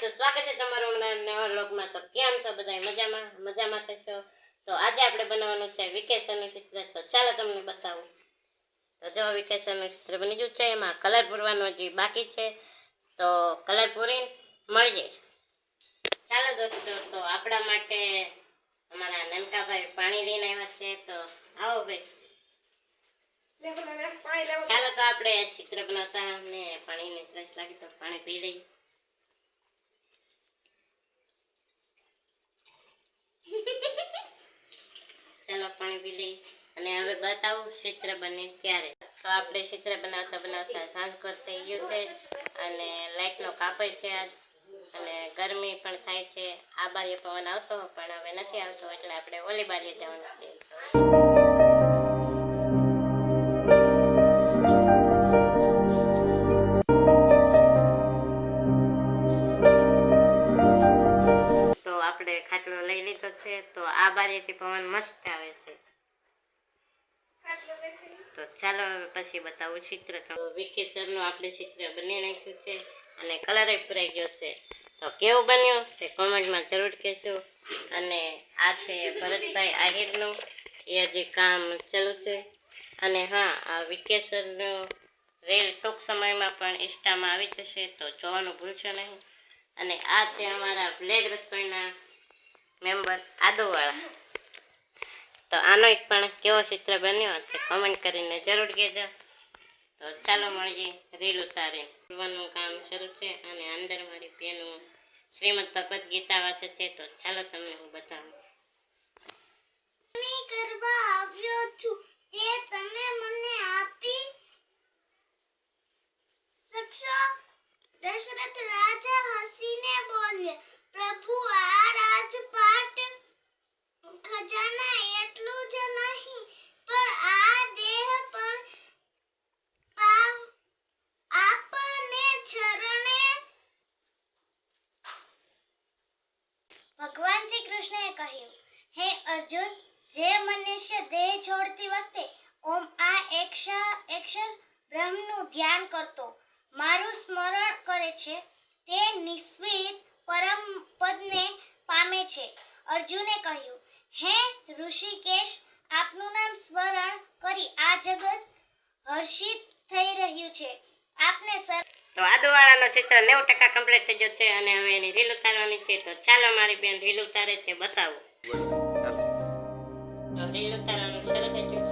તો સ્વાગત છે તમારું હમણાં નવા લોકમાં તો કેમ છો બધા મજામાં? મજામાં થશો તો આજે આપણે બનાવવાનું છે વિકેશનનું ચિત્ર. તો ચાલો તમને બતાવું. તો જો વિકેશનનું ચિત્ર બની ગયું છે એમાં કલર પૂરવાનો હજી બાકી છે તો કલર પૂરી મળીએ. ચાલો દોસ્તો તો આપણા માટે અમારા નનકાભાઈ પાણી લઈને આવ્યા છે. તો આવો ભાઈ. ચાલો તો આપણે ચિત્ર બનાવતા ને પાણીની ત્રસ લાગી તો પાણી પી લઈએ. ચાલો પાણી અને હવે બતાવું ચિત્ર બને ત્યારે. તો આપણે ચિત્ર બનાવતા બનાવતા સાંજકોર થઈ ગયું છે. અને લાઇટનો કાપડ છે આજ. અને ગરમી પણ થાય છે. આ બારીએ પવન આવતો, પણ હવે નથી આવતો, એટલે આપણે ઓલી બારીએ જવાનું છે. આપણે ખાટલો લઈ લીધો છે. તો આ બારીથી પવન મસ્ત આવે છે. તો ચાલો હવે પછી બતાવું ચિત્ર. તો વિકી સરનું આપણે ચિત્ર બની નાખ્યું છે અને કલર પુરાઈ ગયો છે. તો કેવું બન્યું તે કોમેન્ટમાં જરૂર કહેજો. અને આ છે ભરતભાઈ આહિરનું. એ હજી કામ ચાલુ છે. અને હા આ વિકેશરનું રેલ ટૂંક સમયમાં પણ ઇન્સ્ટામાં આવી જશે તો જોવાનું ભૂલશો નહીં. અને આ છે અમારા બ્લેડ રસોઈના મેમ્બર આદુવાળા. તો આનો એક પણ કેવો ચિત્ર બન્યો તે કોમેન્ટ કરીને જરૂર કહેજો. તો ચાલો મળીએ રીલ ઉતારે ફૂલવાનું કામ શરૂ છે અને અંદર મારી બેનું શ્રીમદ ભગવદ્ ગીતા વાંચે છે. તો ચાલો તમને હું બતાવું. કરવા આવ્યો છું. તે તમે મને આપી શકશો દશરથ રાજા હસીને બોલ્યા પ્રભુ આ રાજપાટ ખજાના એટલું જ નહીં પણ આ દેહ પણ પાવ- આપને ચરણે ભગવાન શ્રી કૃષ્ણએ કહ્યું, હે અર્જુન, જે મનુષ્ય દેહ છોડતી વખતે ઓમ આ અક્ષર બ્રહ્મનું ધ્યાન કરતો, મારું સ્મરણ કરે છે, તે નિસ્વિત પરમ પદને પામે છે. અર્જુને કહ્યું, હે ઋષિકેશ, આપનું નામ સ્મરણ કરી આ જગત હર્ષિત થઈ રહ્યું છે. આપને, સર. તો આદુવાળાનો ચિત્ર નેવું ટકા કમ્પ્લીટ થઈ ગયો છે અને હવે એની રીલ ઉતારવાની છે. તો ચાલો મારી બેન રીલ ઉતારે છે, બતાવો. તો રીલ ઉતારવાનું શરૂ થઈ ગયું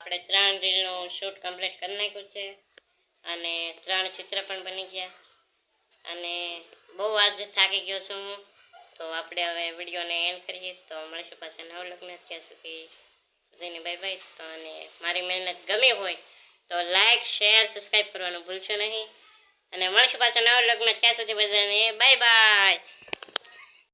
આપણે ત્રણ રીલનું શૂટ કમ્પ્લીટ કરી છે અને ત્રણ ચિત્ર પણ બની ગયા. અને બહુ આજ થાકી ગયો છું હું. તો આપણે હવે વિડીયોને એન્ડ કરીએ. તો મળીશું પાછા નવ લગ્ન ત્યાં સુધી સુધીની બાય બાય તો અને મારી મહેનત ગમી હોય તો લાઇક શેર સબસ્ક્રાઈબ કરવાનું ભૂલશો નહીં. અને મળીશું પાછા નવ લગ્ન ત્યાં સુધી બધાને બાય બાય